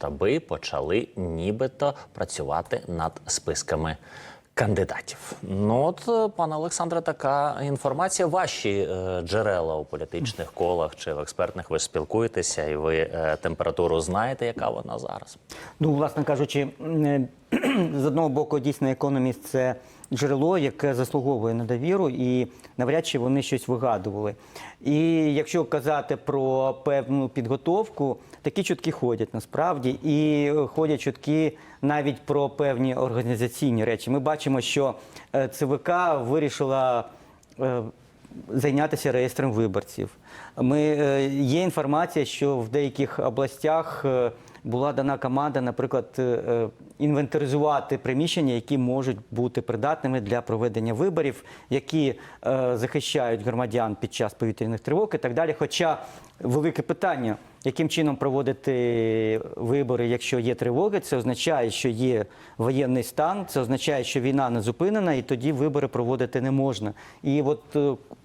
штаби почали нібито працювати над списками. Кандидатів, ну от е, пане Олександре, така інформація. Ваші е, джерела у політичних колах чи в експертних ви спілкуєтеся, і ви е, температуру знаєте, яка вона зараз? Ну, власне кажучи, е, з одного боку, дійсно, економіст це джерело, яке заслуговує на довіру, і навряд чи вони щось вигадували. І якщо казати про певну підготовку, такі чутки ходять насправді, і ходять чутки навіть про певні організаційні речі. Ми бачимо, що е, ЦВК вирішила. е, зайнятися реєстром виборців. Ми, е, є інформація, що в деяких областях була дана команда, наприклад, е, е, інвентаризувати приміщення, які можуть бути придатними для проведення виборів, які е, захищають громадян під час повітряних тривог і так далі. Хоча велике питання, яким чином проводити вибори, якщо є тривоги, це означає, що є воєнний стан, це означає, що війна не зупинена, і тоді вибори проводити не можна. І от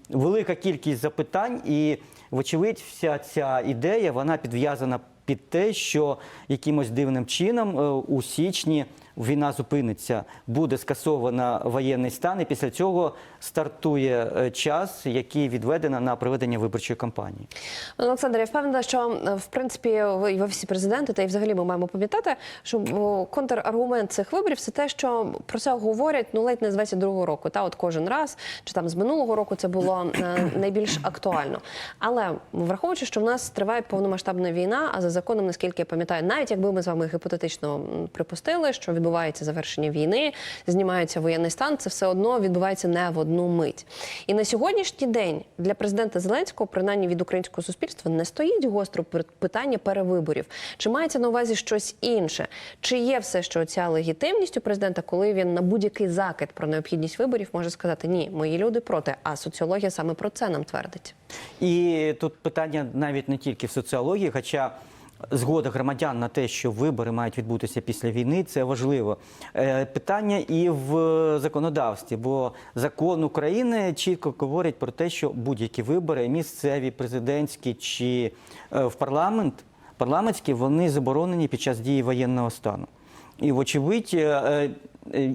велика кількість запитань, і вочевидь, вся ця ідея вона підв'язана під те, що якимось дивним чином е, у січні війна зупиниться, буде скасована воєнний стан, і після цього стартує е, час, який відведено на проведення виборчої кампанії. Олександр, я впевнена, що е, в принципі в офісі президента, та й взагалі ми маємо пам'ятати, що контраргумент цих виборів це те, що про це говорять ну ледь не з 22-го року. Та от кожен раз чи там з минулого року це було е, найбільш актуально. Але враховуючи, що в нас триває повномасштабна війна, а за законом, наскільки я пам'ятаю, навіть якби ми з вами гіпотетично припустили, що відбувається завершення війни, знімається воєнний стан, це все одно відбувається не в одну мить. І на сьогоднішній день для президента Зеленського, принаймні від українського суспільства, не стоїть гостро питання перевиборів. Чи мається на увазі щось інше? Чи є все, що ця легітимність у президента, коли він на будь-який закид про необхідність виборів може сказати ні, мої люди проти, а соціологія саме про це нам твердить. І тут питання навіть не тільки в соціології, хоча згода громадян на те, що вибори мають відбутися після війни, це важливо. Е, Питання і в законодавстві, бо закон України чітко говорить про те, що будь-які вибори, місцеві, президентські чи е, в парламент, парламентські, вони заборонені під час дії воєнного стану. І, вочевидь, е, е, е,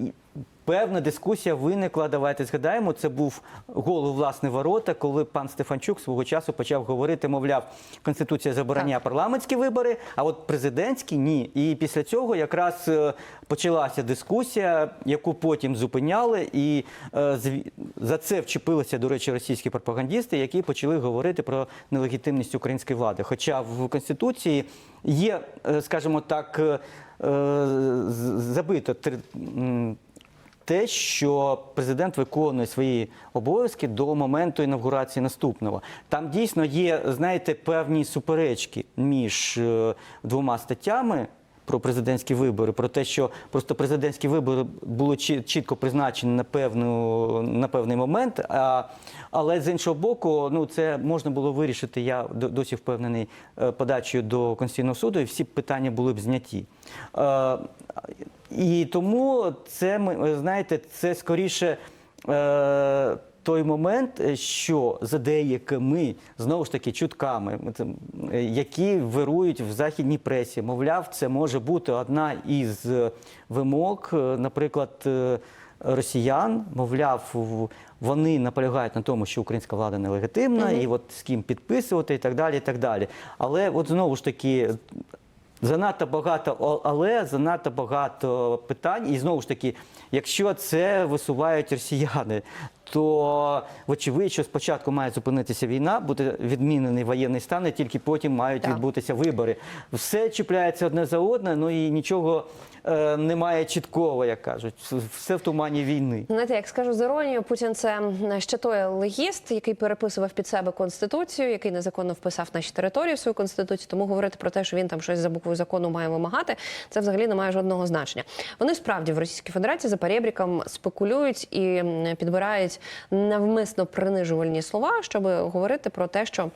певна дискусія виникла. Давайте згадаємо. Це був голов власне ворота, коли пан Стефанчук свого часу почав говорити, мовляв, конституція забороняє парламентські вибори, а от президентські ні. І після цього якраз е, почалася дискусія, яку потім зупиняли, і е, за це вчепилися, до речі, російські пропагандісти, які почали говорити про нелегітимність української влади. Хоча в конституції є, е, скажімо так, забито те, що президент виконує свої обов'язки до моменту інавгурації наступного. Там дійсно є, знаєте, певні суперечки між е, двома статтями. Про президентські вибори, про те, що просто президентські вибори були чітко призначені на певну на певний момент. А, але з іншого боку, ну це можна було вирішити. Я досі впевнений е, подачею до Конституційного суду, і всі питання були б зняті. І тому це ми знаєте, це скоріше. Е, той момент, що за деякими знову ж таки чутками, які вирують в західній пресі, мовляв, це може бути одна із вимог, е, наприклад, е, росіян, мовляв, вони наполягають на тому, що українська влада нелегітимна, і от з ким підписувати, і так далі. і так далі. Але от знову ж таки. Занадто багато, але занадто багато питань. І знову ж таки, якщо це висувають росіяни, то вочевидь, що спочатку має зупинитися війна, буде відмінений воєнний стан, і тільки потім мають Так. відбутися вибори. Все чіпляється одне за одне, ну і нічого е, немає чіткого, як кажуть. Все в тумані війни. Знаєте, як скажу з іронією, Путін це ще той легіст, який переписував під себе конституцію, який незаконно вписав наші території в свою конституцію. Тому говорити про те, що він там щось за буквою закону має вимагати, це взагалі не має жодного значення. Вони справді в Російській Федерації за перебріком спекулюють і підбирають навмисно принижувальні слова, щоб говорити про те, що.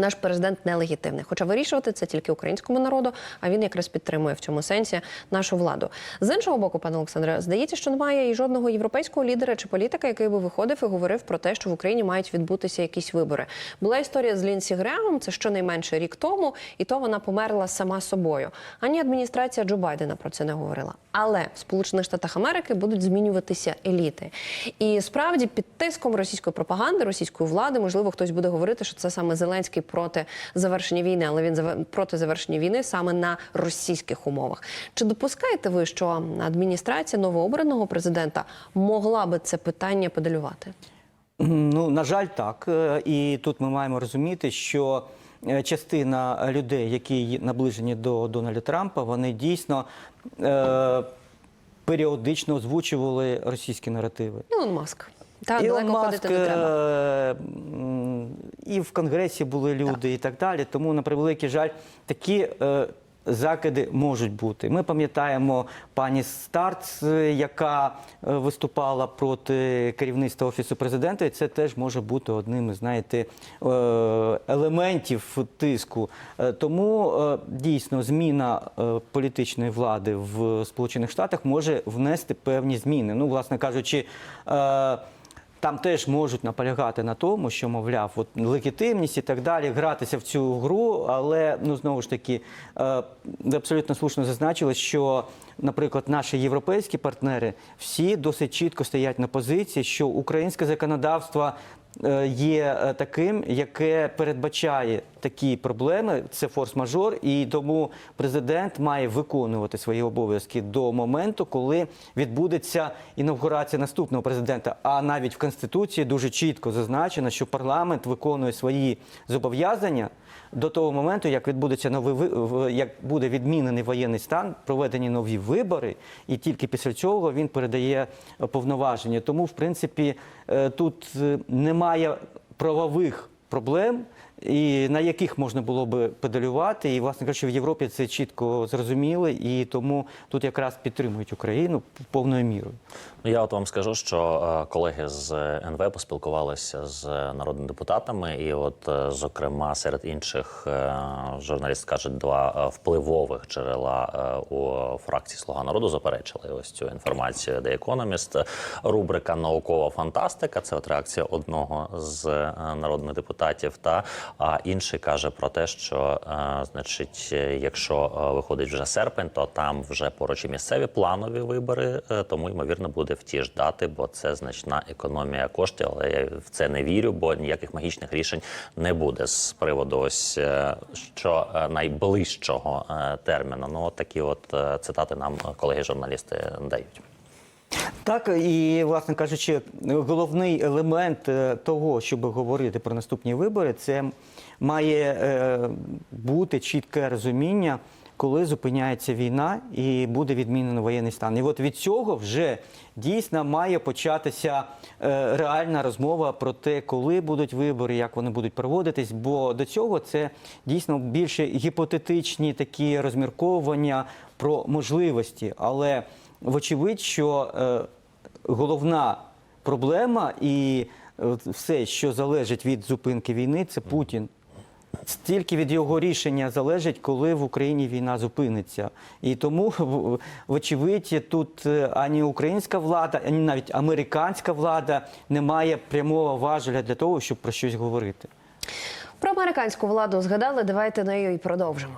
Наш президент нелегітимний, хоча вирішувати це тільки українському народу. А він якраз підтримує в цьому сенсі нашу владу. З іншого боку, пане Олександре, здається, що немає і жодного європейського лідера чи політика, який би виходив і говорив про те, що в Україні мають відбутися якісь вибори. Була історія з Лінсі Греамом, це щонайменше рік тому, і то вона померла сама собою. Ані адміністрація Джо Байдена про це не говорила. Але в Сполучених Штатах Америки будуть змінюватися еліти. І справді під тиском російської пропаганди, російської влади, можливо, хтось буде говорити, що це саме Зеленський проти завершення війни, але він проти завершення війни саме на російських умовах. Чи допускаєте ви, що адміністрація новообраного президента могла би це питання педалювати? Ну, на жаль, так. Е, І тут ми маємо розуміти, що е, частина людей, які наближені до Дональда Трампа, вони дійсно е, періодично озвучували російські наративи. Ілон Маск. Та Ілон далеко Маск, ходити не треба. е, і в Конгресі були люди, і так далі. Тому, на превеликий жаль, такі е, закиди можуть бути. Ми пам'ятаємо пані Старц, е, яка виступала проти керівництва офісу президента, і це теж може бути одним із знаєте, е, елементів тиску. Тому е, дійсно зміна е, політичної влади в Сполучених Штатах може внести певні зміни. Ну, власне кажучи. Там теж можуть наполягати на тому, що, мовляв, от легітимність і так далі, гратися в цю гру, але ну знову ж таки, е, абсолютно слушно зазначили, що, наприклад, наші європейські партнери всі досить чітко стоять на позиції, що українське законодавство. е, Є е, таким, яке передбачає такі проблеми, це форс-мажор, і тому президент має виконувати свої обов'язки до моменту, коли відбудеться інавгурація наступного президента. А навіть в конституції дуже чітко зазначено, що парламент виконує свої зобов'язання до того моменту, як відбудеться новий ви- як буде відмінений воєнний стан, проведені нові вибори, і тільки після цього він передає е, повноваження. Тому, в принципі, е, тут е, немає правових проблем. І на яких можна було би педалювати, і власне кажучи, в Європі це чітко зрозуміли, і тому тут якраз підтримують Україну повною мірою. Ну, Я от вам скажу, що е, колеги з НВ поспілкувалися з народними депутатами, і, от, е, зокрема, серед інших е, журналіст каже, два впливових джерела у фракції Слуга народу заперечили ось цю інформацію. The Economist. рубрика Наукова фантастика. Це от реакція одного з народних депутатів. Та а інший каже про те, що е, значить, якщо е, виходить вже серпень, то там вже поруч і місцеві планові вибори, е, тому ймовірно буде в ті ж дати, бо це значна економія коштів. Але я в це не вірю, бо ніяких магічних рішень не буде з приводу ось що найближчого терміну. Ну от такі от цитати нам колеги-журналісти дають. Так, і, власне кажучи, головний елемент е, того, щоб говорити про наступні вибори, це має е, бути чітке розуміння, коли зупиняється війна і буде відмінено воєнний стан. І от від цього вже дійсно має початися е, реальна розмова про те, коли будуть вибори, як вони будуть проводитись. Бо до цього це дійсно більше гіпотетичні такі розмірковування про можливості. Але вочевидь, що е, головна проблема і е, все, що залежить від зупинки війни, це Путін. Стільки від його рішення залежить, коли в Україні війна зупиниться. І тому, вочевидь, тут е, ані українська влада, ані навіть американська влада не має прямого важеля для того, щоб про щось говорити. Про американську владу згадали. Давайте нею і продовжимо.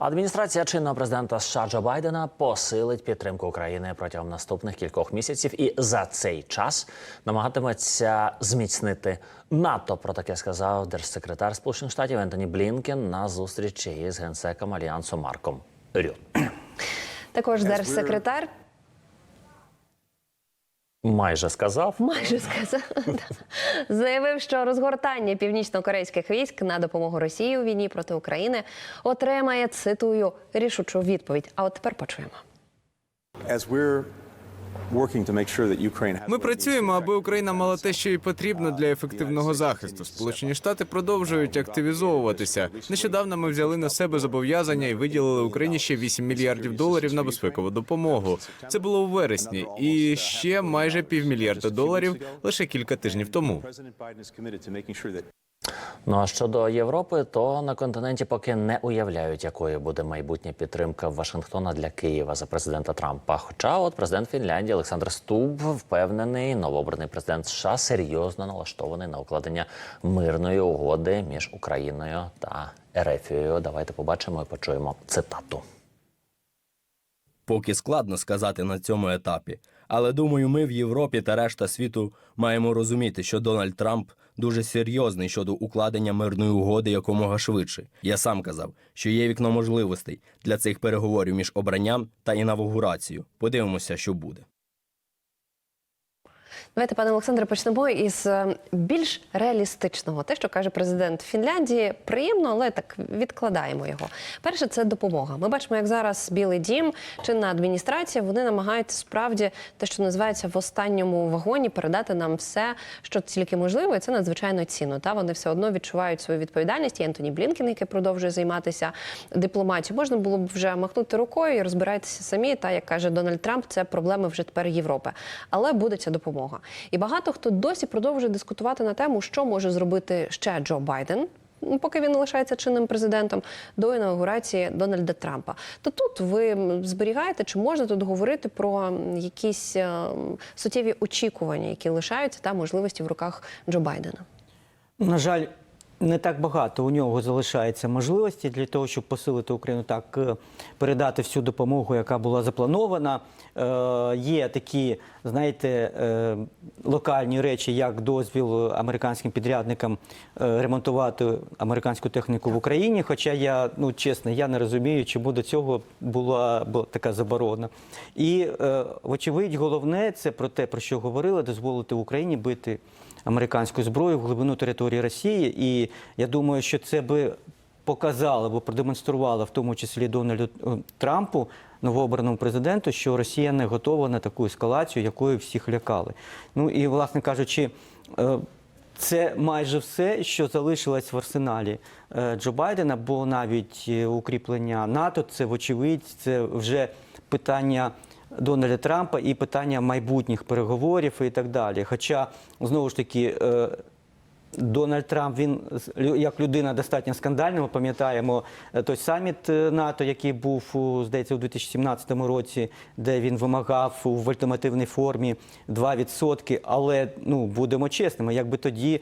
Адміністрація чинного президента США Джо Байдена посилить підтримку України протягом наступних кількох місяців і за цей час намагатиметься зміцнити НАТО. Про таке сказав держсекретар Сполучених Штатів Ентоні Блінкен на зустрічі із генсеком альянсу Марком Рю. Також держсекретар Майже сказав. майже сказав, заявив, що розгортання північно-корейських військ на допомогу Росії у війні проти України отримає цитую рішучу відповідь. А от тепер почуємо. Ми працюємо, аби Україна мала те, що їй потрібно для ефективного захисту. Сполучені Штати продовжують активізовуватися. Нещодавно ми взяли на себе зобов'язання і виділили Україні ще 8 мільярдів доларів на безпекову допомогу. Це було у вересні, і ще майже півмільярда доларів лише кілька тижнів тому. Ну а щодо Європи, то на континенті поки не уявляють, якою буде майбутня підтримка Вашингтона для Києва за президента Трампа. Хоча, от президент Фінляндії Олександр Стуб впевнений, новообраний президент США серйозно налаштований на укладення мирної угоди між Україною та Ерефією. Давайте побачимо і почуємо цитату. Поки складно сказати на цьому етапі. Але думаю, ми в Європі та решта світу маємо розуміти, що Дональд Трамп дуже серйозний щодо укладення мирної угоди якомога швидше. Я сам казав, що є вікно можливостей для цих переговорів між обранням та інавгурацією. Подивимося, що буде. Давайте, пане Олександре, почнемо із е, більш реалістичного. Те, що каже президент Фінляндії, приємно, але так відкладаємо його. Перше, це допомога. Ми бачимо, як зараз Білий Дім чинна адміністрація вони намагаються справді те, що називається в останньому вагоні, передати нам все, що тільки можливо, і це надзвичайно цінно. Та вони все одно відчувають свою відповідальність. І Ентоні Блінкен, який продовжує займатися дипломатією, можна було б вже махнути рукою і розбирайтеся самі. Та як каже Дональд Трамп, це проблеми вже тепер Європи. Але буде ця допомога. І багато хто досі продовжує дискутувати на тему, що може зробити ще Джо Байден. ну, Поки він лишається чинним президентом до інаугурації Дональда Трампа, то тут ви зберігаєте, чи можна тут говорити про якісь е, суттєві очікування, які лишаються та можливості в руках Джо Байдена? На жаль, не так багато у нього залишається можливості для того, щоб посилити Україну так, е, передати всю допомогу, яка була запланована. Е, є такі, знаєте, е, локальні речі, як дозвіл американським підрядникам е, ремонтувати американську техніку в Україні. Хоча я, ну чесно, я не розумію, чому до цього була, була така заборона. І, е, вочевидь, головне це про те, про що говорили, дозволити Україні бити американську зброю в глибину території Росії. І я думаю, що це би показало або продемонструвало в тому числі Дональду е, Трампу, новообраному президенту, що Росія не готова на таку ескалацію, якою всіх лякали. Ну і, власне кажучи, е, це майже все, що залишилось в арсеналі е, Джо Байдена, бо навіть укріплення НАТО це вочевидь, це вже питання Дональда Трампа і питання майбутніх переговорів і так далі. Хоча знову ж таки. е, Дональд Трамп він як людина достатньо скандальна. Ми пам'ятаємо е, той саміт е, НАТО, який був здається у 2017 році, де він вимагав в ультимативній формі 2%. Але ну будемо чесними, якби тоді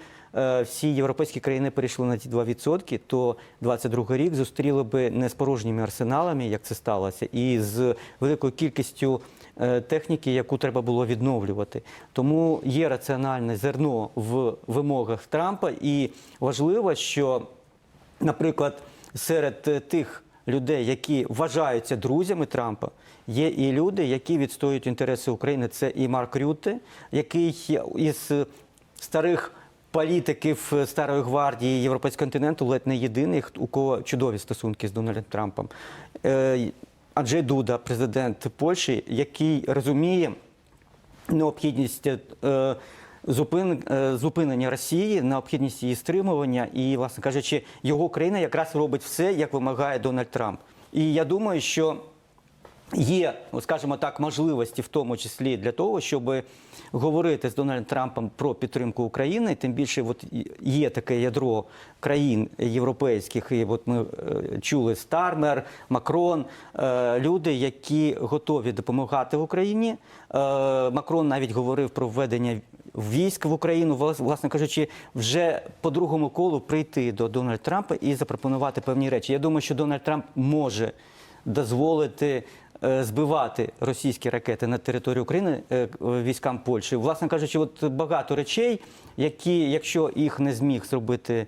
всі європейські країни перейшли на ці 2%, то 22 рік зустріли би не з порожніми арсеналами, як це сталося, і з великою кількістю е, техніки, яку треба було відновлювати. Тому є раціональне зерно в вимогах Трампа, і важливо, що, наприклад, серед е, тих людей, які вважаються друзями Трампа, є і люди, які відстоюють інтереси України. Це і Марк Рютте, який із старих. Політиків старої гвардії Європейського континенту ледь не єдиний, у кого чудові стосунки з Дональдом Трампом. Е, Анджей Дуда, президент Польщі, який розуміє необхідність е, е, зупинення Росії, необхідність її стримування, і, власне кажучи, його країна якраз робить все, як вимагає Дональд Трамп. І я думаю, що є, ну, скажімо так, можливості, в тому числі для того, щоб говорити з Дональдом Трампом про підтримку України. Тим більше, от є таке ядро країн європейських, і от ми е, чули Стармер, Макрон, е, люди, які готові допомагати Україні. Е, Макрон навіть говорив про введення військ в Україну, влас- власне кажучи, вже по другому колу прийти до Дональда Трампа і запропонувати певні речі. Я думаю, що Дональд Трамп може дозволити збивати російські ракети на території України е, військам Польщі. Власне кажучи, от багато речей, які, якщо їх не зміг зробити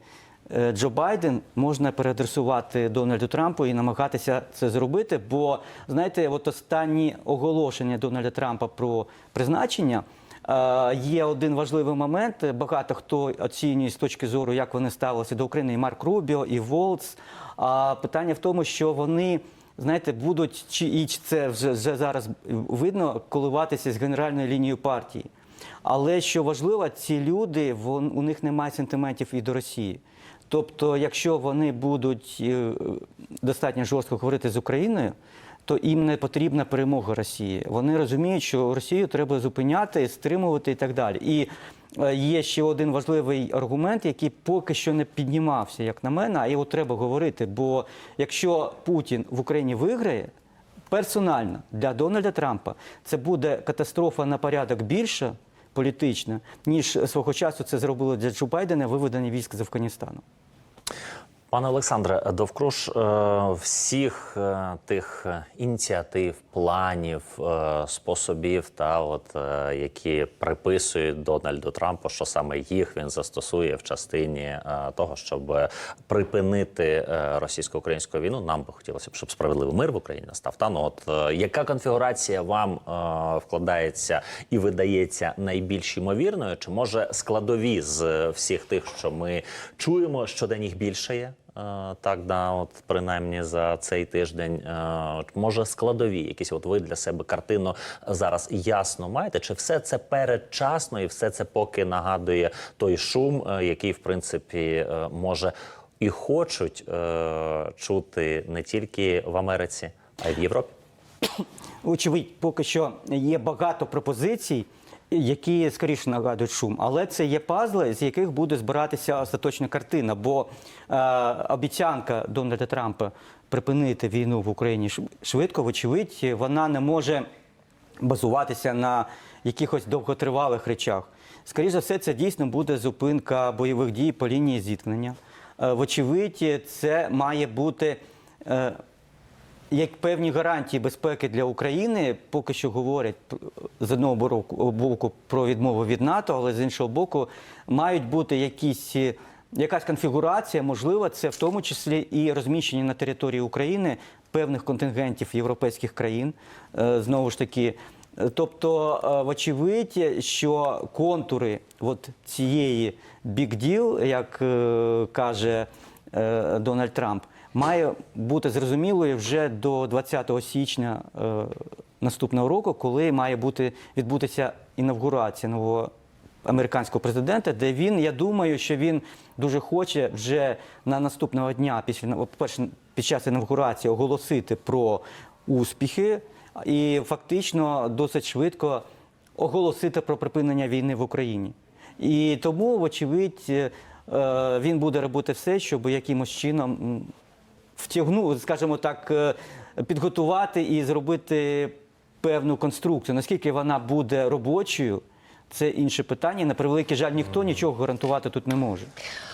е, Джо Байден, можна переадресувати Дональду Трампу і намагатися це зробити. Бо знаєте, от останні оголошення Дональда Трампа про призначення. Е, Є один важливий момент. Багато хто оцінює з точки зору, як вони ставилися до України, і Марк Рубіо, і Волц. А питання в тому, що вони, знаєте, будуть чи і це вже, вже зараз видно коливатися з генеральною лінією партії. Але що важливо, ці люди вон, у них немає сентиментів і до Росії. Тобто, якщо вони будуть е, достатньо жорстко говорити з Україною, то їм не потрібна перемога Росії. Вони розуміють, що Росію треба зупиняти, стримувати і так далі. І є ще один важливий аргумент, який поки що не піднімався, як на мене, а його треба говорити. Бо якщо Путін в Україні виграє, персонально для Дональда Трампа це буде катастрофа на порядок більша політична, ніж свого часу це зробило для Джо Байдена виведення військ з Афганістану. Пане Олександре, довкруж е, всіх е, тих е, ініціатив, планів, способів, та от які приписують Дональду Трампу, що саме їх він застосує в частині того, щоб припинити російсько-українську війну. Нам би хотілося б, щоб справедливий мир в Україні настав. Та ну от яка конфігурація вам вкладається і видається найбільш ймовірною? Чи може складові з всіх тих, що ми чуємо, щодень їх більше є? Е, Так, да, от принаймні за цей тиждень Е, може складові, якісь от ви для себе картину зараз ясно маєте? Чи все це передчасно і все це поки нагадує той шум, е, який в принципі може і хочуть чути не тільки в Америці, а й в Європі? Очевидь, поки що є багато пропозицій, які скоріше нагадують шум, але це є пазли, з яких буде збиратися остаточна картина. Бо е, обіцянка Дональда Трампа припинити війну в Україні швидко, вочевидь, вона не може базуватися на якихось довготривалих речах. Скоріше за все, це дійсно буде зупинка бойових дій по лінії зіткнення. Е, Вочевидь, це має бути. Як певні гарантії безпеки для України поки що говорять з одного боку, про відмову від НАТО, але з іншого боку, мають бути якісь. е, Якась конфігурація, можливо, це в тому числі і розміщення на території України певних контингентів європейських країн. Е, Знову ж таки, тобто, е, вочевидь, що контури от цієї big deal, як каже Дональд Трамп, має бути зрозумілою вже до 20 січня е, наступного року, коли має бути відбутися інавгурація нового американського президента, де він, я думаю, що він дуже хоче вже на наступного дня, після по-перше, під час інавгурації оголосити про успіхи і фактично досить швидко оголосити про припинення війни в Україні. І тому, вочевидь, е, він буде робити все, щоб якимось чином м, втягнути, скажімо так, е, підготувати і зробити певну конструкцію. Наскільки вона буде робочою, це інше питання. На превеликий жаль, ніхто нічого гарантувати тут не може.